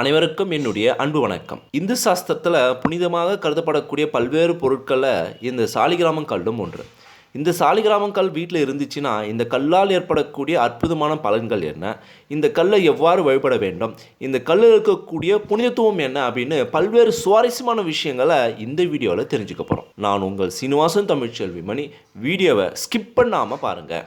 அனைவருக்கும் என்னுடைய அன்பு வணக்கம். இந்து சாஸ்திரத்தில் புனிதமாக கருதப்படக்கூடிய பல்வேறு பொருட்களில் இந்த சாலிகிராமம் கல்லும் ஒன்று. இந்த சாலிகிராமம் கல் வீட்டில் இருந்துச்சுன்னா இந்த கல்லால் ஏற்படக்கூடிய அற்புதமான பலன்கள் என்ன? இந்த கல்லை எவ்வாறு வழிபட வேண்டும்? இந்த கல்லில் இருக்கக்கூடிய புனிதத்துவம் என்ன அப்படின்னு பல்வேறு சுவாரஸ்யமான விஷயங்களை இந்த வீடியோவில் தெரிஞ்சுக்க போகிறோம் நான் உங்கள் சீனிவாசன் தமிழ்ச்செல்வி மணி வீடியோவை ஸ்கிப் பண்ணாமல் பாருங்கள்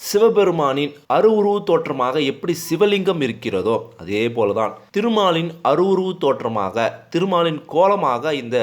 சிவபெருமானின் அருவுருவு தோற்றமாக எப்படி சிவலிங்கம் இருக்கிறதோ அதே போலதான் திருமாலின் அருவுருவு தோற்றமாக திருமாலின் கோலமாக இந்த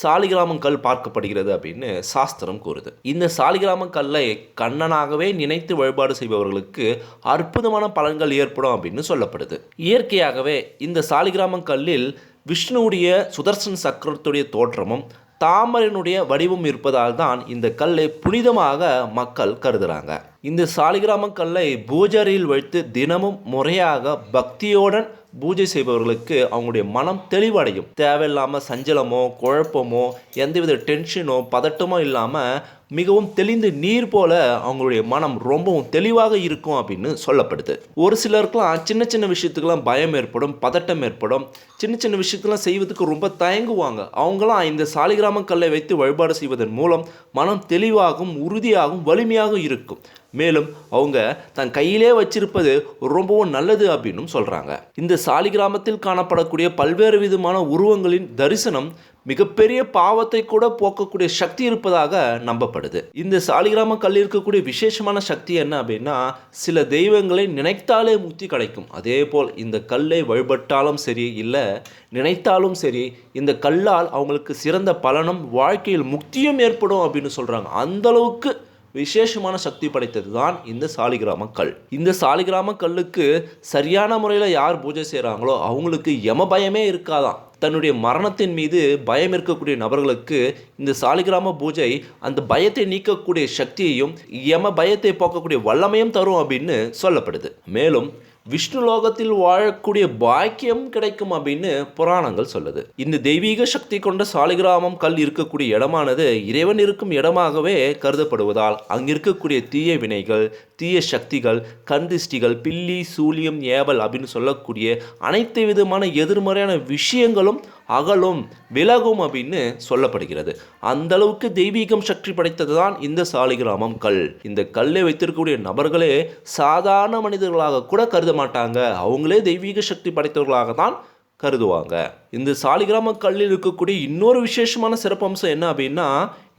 சாலிகிராமம் கல் பார்க்கப்படுகிறது அப்படின்னு சாஸ்திரம் கூறுது. இந்த சாலிகிராமம் கல்லை கண்ணனாகவே நினைத்து வழிபாடு செய்பவர்களுக்கு அற்புதமான பலன்கள் ஏற்படும் அப்படின்னு சொல்லப்படுது. இயற்கையாகவே இந்த சாலிகிராமம் கல்லில் விஷ்ணுவுடைய சுதர்சன் சக்கரத்துடைய தோற்றமும் தாமரனுடைய வடிவம் இருப்பதால் தான் இந்த கல்லை புனிதமாக மக்கள் கருதுறாங்க. இந்த சாலிகிராம கல்லை பூஜரியில் வைத்து தினமும் முறையாக பக்தியோடன் பூஜை செய்பவர்களுக்கு அவங்களுடைய மனம் தெளிவடையும். தேவையில்லாமல் சஞ்சலமோ குழப்பமோ எந்தவித டென்ஷனோ பதட்டமோ இல்லாமல் மிகவும் தெளிந்து நீர் போல அவங்களுடைய மனம் ரொம்பவும் தெளிவாக இருக்கும் அப்படின்னு சொல்லப்படுது. ஒரு சிலருக்குலாம் சின்ன சின்ன விஷயத்துக்கெல்லாம் பயம் ஏற்படும் பதட்டம் ஏற்படும். சின்ன சின்ன விஷயத்தெல்லாம் செய்வதற்கு ரொம்ப தயங்குவாங்க. அவங்களாம் இந்த சாலிகிராம கல்லை வைத்து வழிபாடு செய்வதன் மூலம் மனம் தெளிவாகவும் உறுதியாகவும் வலிமையாக இருக்கும். மேலும் அவங்க தன் கையிலே வச்சிருப்பது ரொம்பவும் நல்லது அப்படின்னும் சொல்கிறாங்க இந்த சாலிகிராமத்தில் காணப்படக்கூடிய பல்வேறு விதமான உருவங்களின் தரிசனம் மிகப்பெரிய பாவத்தை கூட போக்கக்கூடிய சக்தி இருப்பதாக நம்பப்படுது. இந்த சாலிகிராம கல் இருக்கக்கூடிய விசேஷமான சக்தி என்ன அப்படின்னா சில தெய்வங்களை நினைத்தாலே முக்தி கிடைக்கும். அதே போல் இந்த கல்லை வழிபட்டாலும் சரி இல்லை நினைத்தாலும் சரி இந்த கல்லால் அவங்களுக்கு சிறந்த பலனும் வாழ்க்கையில் முக்தியும் ஏற்படும் அப்படின்னு சொல்கிறாங்க அந்த அளவுக்கு விசேஷமான சக்தி படைத்தது தான் இந்த சாலிகிராம கல். இந்த சாலிகிராம கல்லுக்கு சரியான முறையில் யார் பூஜை செய்கிறாங்களோ அவங்களுக்கு யம பயமே இருக்காதான் தன்னுடைய மரணத்தின் மீது பயம் இருக்கக்கூடிய நபர்களுக்கு இந்த சாலிகிராம பூஜை அந்த பயத்தை நீக்கக்கூடிய சக்தியையும் யம பயத்தை போக்கக்கூடிய வல்லமையும் தரும் அப்படின்னு சொல்லப்படுது. மேலும் விஷ்ணு லோகத்தில் வாழக்கூடிய பாக்கியம் கிடைக்கும் அப்படின்னு புராணங்கள் சொல்லுது. இந்த தெய்வீக சக்தி கொண்ட சாலிகிராமம் கல் இருக்கக்கூடிய இடமானது இறைவன் இருக்கும் இடமாகவே கருதப்படுவதால் அங்கு இருக்கக்கூடிய தீய வினைகள் தீய சக்திகள் கந்திஷ்டிகள் பில்லி சூலியம் ஏவல் அப்படின்னு சொல்லக்கூடிய அனைத்து விதமான எதிர்மறையான விஷயங்களும் அகலும் விலகும் அப்படின்னு சொல்லப்படுகிறது. அந்த அளவுக்கு தெய்வீகம் சக்தி படைத்தது தான் இந்த சாலிகிராமம் கல். இந்த கல்லை வைத்திருக்கக்கூடிய நபர்களே சாதாரண மனிதர்களாக கூட கருத மாட்டாங்க. அவங்களே தெய்வீக சக்தி படைத்தவர்களாக தான் கருதுவாங்க. இந்த சாலிகிராம கல்லில் இருக்கக்கூடிய இன்னொரு விசேஷமான சிறப்பம்சம் என்ன அப்படின்னா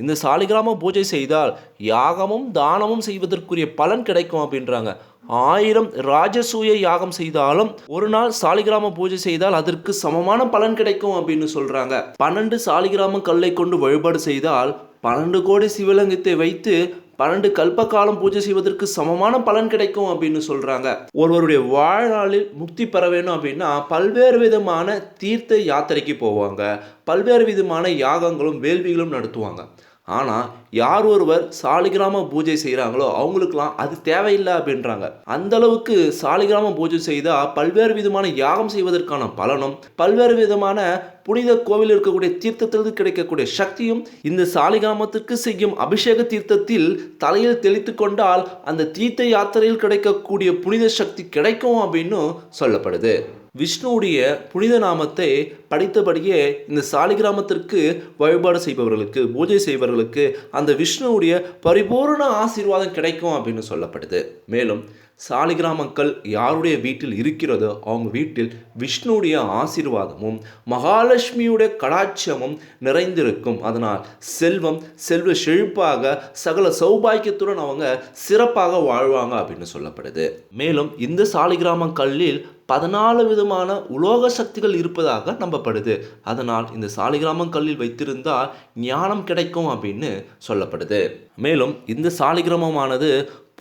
இந்த சாலிகிராம பூஜை செய்தால் யாகமும் தானமும் செய்வதற்குரிய பலன் கிடைக்கும் அப்படின்றாங்க. ஆயிரம் ராஜசூய யாகம் செய்தாலும் ஒரு நாள் சாலிகிராம பூஜை செய்தால் அதற்கு சமமான பலன் கிடைக்கும் அப்படின்னு சொல்றாங்க. பன்னெண்டு சாலிகிராம கல்லை கொண்டு வழிபாடு செய்தால் பன்னெண்டு கோடி சிவலிங்கத்தை வைத்து பன்னெண்டு கல்ப காலம் பூஜை செய்வதற்கு சமமான பலன் கிடைக்கும் அப்படின்னு சொல்றாங்க. ஒருவருடைய வாழ்நாளில் முக்தி பெற வேணும் அப்படின்னா பல்வேறு விதமான தீர்த்த யாத்திரைக்கு போவாங்க. பல்வேறு விதமான யாகங்களும் வேள்விகளும் நடத்துவாங்க. ஆனால் யார் ஒருவர் சாலிகிராம பூஜை செய்கிறாங்களோ அவங்களுக்கெல்லாம் அது தேவையில்லை அப்படின்றாங்க. அந்த அளவுக்கு சாலிகிராம பூஜை செய்தால் பல்வேறு விதமான யாகம் செய்வதற்கான பலனும் பல்வேறு விதமான புனித கோவில் இருக்கக்கூடிய தீர்த்தத்திலிருந்து கிடைக்கக்கூடிய சக்தியும் இந்த சாலிகிராமத்துக்கு செய்யும் அபிஷேக தீர்த்தத்தில் தலையில் தெளித்து கொண்டால் அந்த தீர்த்த யாத்திரையில் கிடைக்கக்கூடிய புனித சக்தி கிடைக்கும் அப்படின்னு சொல்லப்படுது. விஷ்ணுவுடைய புனித நாமத்தை படித்தபடியே இந்த சாலிகிராமத்திற்கு வழிபாடு செய்பவர்களுக்கு பூஜை செய்பவர்களுக்கு அந்த விஷ்ணுவுடைய பரிபூர்ண ஆசீர்வாதம் கிடைக்கும் அப்படின்னு சொல்லப்படுது. மேலும் சாலிகிராமக்கள் யாருடைய வீட்டில் இருக்கிறதோ அவங்க வீட்டில் விஷ்ணுடைய ஆசீர்வாதமும் மகாலட்சுமியுடைய கடாட்சமும் நிறைந்திருக்கும். அதனால் செல்வம் செல்வ செழிப்பாக சகல சௌபாக்கியத்துடன் அவங்க சிறப்பாக வாழ்வாங்க அப்படின்னு சொல்லப்படுது. மேலும் இந்த சாலிகிராம கல்லில் பதினாலு விதமான உலோக சக்திகள் இருப்பதாக நம்பப்படுது. அதனால் இந்த சாலிகிராமம் கல்லில் வைத்திருந்தால் ஞானம் கிடைக்கும் அப்படின்னு சொல்லப்படுது. மேலும் இந்த சாலிகிராமமானது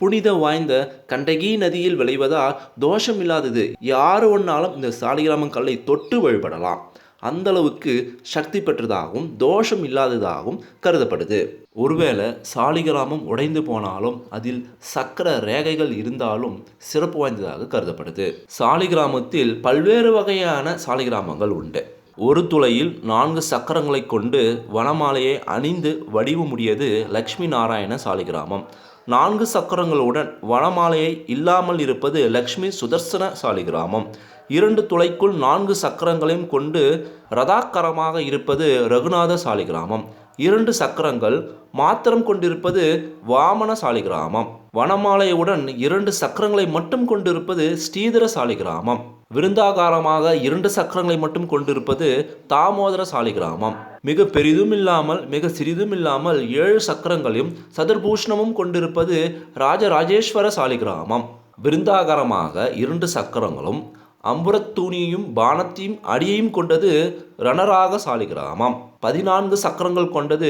புனித வாய்ந்த கண்டகி நதியில் விளைவதால் தோஷம் இல்லாதது யார் ஒன்றாலும் இந்த சாலிகிராமம் கல்லை தொட்டு வழிபடலாம். அந்த அளவுக்கு சக்தி பெற்றதாகவும் தோஷம் இல்லாததாகவும் கருதப்படுது. ஒருவேளை சாலிகிராமம் உடைந்து போனாலும் அதில் சக்கர ரேகைகள் இருந்தாலும் சிறப்பு வாய்ந்ததாக கருதப்படுது. சாலிகிராமத்தில் பல்வேறு வகையான சாலிகிராமங்கள் உண்டு. ஒரு துளையில் நான்கு சக்கரங்களை கொண்டு வனமாலையை அணிந்து வடிவமுடியது லக்ஷ்மி நாராயண சாலிகிராமம். நான்கு சக்கரங்களுடன் வனமாலையை இல்லாமல் இருப்பது லக்ஷ்மி சுதர்சன சாலிகிராமம் இரண்டு துளைக்குள் நான்கு சக்கரங்களையும் கொண்டு ரதாக்கரமாக இருப்பது ரகுநாத சாலிகிராமம் இரண்டு சக்கரங்கள் மாத்திரம் கொண்டிருப்பது வாமன சாலிகிராமம் வனமாலையுடன் இரண்டு சக்கரங்களை மட்டும் கொண்டிருப்பது ஸ்ரீதர சாலிகிராமம் விருந்தாகாரமாக இரண்டு சக்கரங்களை மட்டும் கொண்டிருப்பது தாமோதர சாலிகிராமம் மிக பெரிதும் இல்லாமல் மிக சிறிதும் இல்லாமல் ஏழு சக்கரங்களையும் சதுர்பூஷணமும் கொண்டிருப்பது ராஜராஜேஸ்வர சாலிகிராமம் விருந்தாகாரமாக இரண்டு சக்கரங்களும் அம்புரத்தூணியையும் பானத்தையும் அடியையும் கொண்டது ரணராக சாலிகிராமம் பதினான்கு சக்கரங்கள் கொண்டது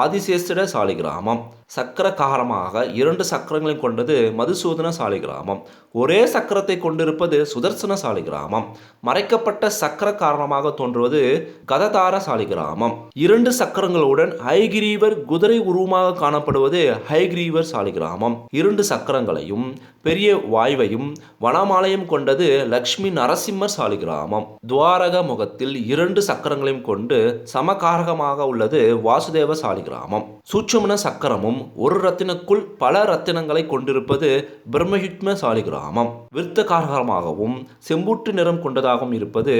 ஆதிசேஷட சாலிகிராமம் சக்கரகாரமாக இரண்டு சக்கரங்களை கொண்டது மதுசூதன சாலிகிராமம் ஒரே சக்கரத்தை கொண்டிருப்பது சுதர்சன சாலிகிராமம் மறைக்கப்பட்ட சக்கர காரணமாக தோன்றுவது கததார சாலிகிராமம் இரண்டு சக்கரங்களுடன் ஹைகிரீவர் குதிரை உருவமாக காணப்படுவது ஹைகிரீவர் சாலிகிராமம் இரண்டு சக்கரங்களையும் பெரிய வாய்வையும் வனமாலயம் கொண்டது லக்ஷ்மி நரசிம்மர் சாலிகிராமம் துவாரக முகத்தில் இரண்டு சக்கரங்களையும் கொண்டு சமகாரகமாக உள்ளது வாசுதேவ சாலிகிராமம் சூட்சுமன சக்கரமும் ஒரு ரத்தினக்குள் பல ரத்தினங்களை கொண்டிருப்பது பிரம்மயுத்ம சாலிகிராமம் விருத்தகாரகமாகவும் செம்பூட்டு நிறம் கொண்டதாகவும் இருப்பது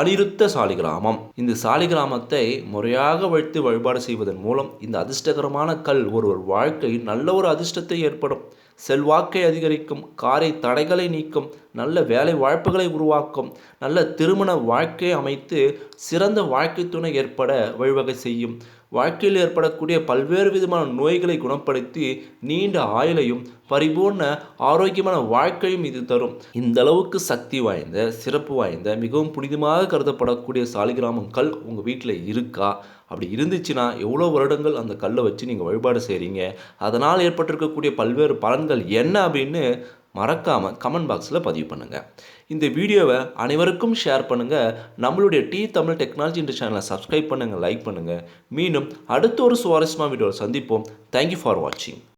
அனிருத்த சாலிகிராமம் இந்த சாலிகிராமத்தை முறையாக வைத்து வழிபாடு செய்வதன் மூலம் இந்த அதிர்ஷ்டகரமான கல் ஒருவர் வாழ்க்கையில் நல்ல ஒரு அதிர்ஷ்டத்தை ஏற்படும். செல்வாக்கை அதிகரிக்கும் காரை தடைகளை நீக்கும் நல்ல வேலை வாய்ப்புகளை உருவாக்கும் நல்ல திருமண வாழ்க்கையை அமைத்து சிறந்த வாழ்க்கை துணை ஏற்பட வழிவகை செய்யும். வாழ்க்கையில் ஏற்படக்கூடிய பல்வேறு விதமான நோய்களை குணப்படுத்தி நீண்ட ஆயுளையும் பரிபூர்ண ஆரோக்கியமான வாழ்க்கையும் இது தரும். இந்த அளவுக்கு சக்தி வாய்ந்த சிறப்பு வாய்ந்த மிகவும் புனிதமாக கருதப்படக்கூடிய சாலிகிராமங்கள் உங்கள் வீட்டில் இருக்கா? அப்படி இருந்துச்சுன்னா எவ்வளோ வருடங்கள் அந்த கல்லை வச்சு நீங்கள் வழிபாடு செய்கிறீங்க அதனால் ஏற்பட்டிருக்கக்கூடிய பல்வேறு பலன்கள் என்ன அப்படின்னு மறக்காமல் கமெண்ட் பாக்ஸில் பதிவு பண்ணுங்கள் இந்த வீடியோவை அனைவருக்கும் ஷேர் பண்ணுங்கள் நம்மளுடைய டி தமிழ் டெக்னாலஜி இந்த சேனலை சப்ஸ்கிரைப் பண்ணுங்கள் லைக் பண்ணுங்கள் மீண்டும் அடுத்த ஒரு சுவாரஸ்யமான வீடியோவில் சந்திப்போம். தேங்க்யூ ஃபார் வாட்சிங்